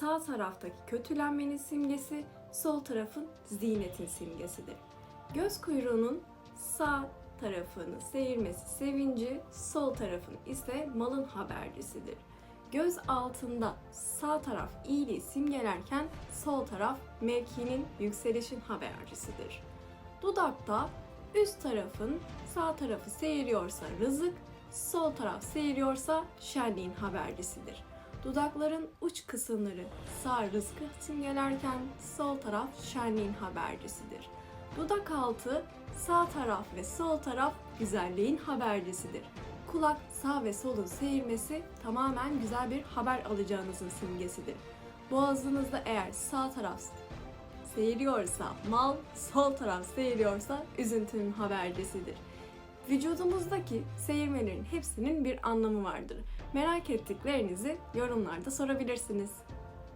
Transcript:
Sağ taraftaki kötülenmenin simgesi, sol tarafın ziynetin simgesidir. Göz kuyruğunun sağ tarafını seyirmesi sevinci, sol tarafın ise malın habercisidir. Göz altında sağ taraf iyiliği simgelerken sol taraf mevkinin yükselişin habercisidir. Dudakta üst tarafın sağ tarafı seyiriyorsa rızık, sol taraf seyiriyorsa şenliğin habercisidir. Dudakların uç kısımları sağ rızkı simgelerken sol taraf şenliğin habercisidir. Dudak altı sağ taraf ve sol taraf güzelliğin habercisidir. Kulak sağ ve solun seyirmesi tamamen güzel bir haber alacağınızın simgesidir. Boğazınızda eğer sağ taraf seyiriyorsa mal, sol taraf seyiriyorsa üzüntünün habercisidir. Vücudumuzdaki seyirmelerin hepsinin bir anlamı vardır. Merak ettiklerinizi yorumlarda sorabilirsiniz.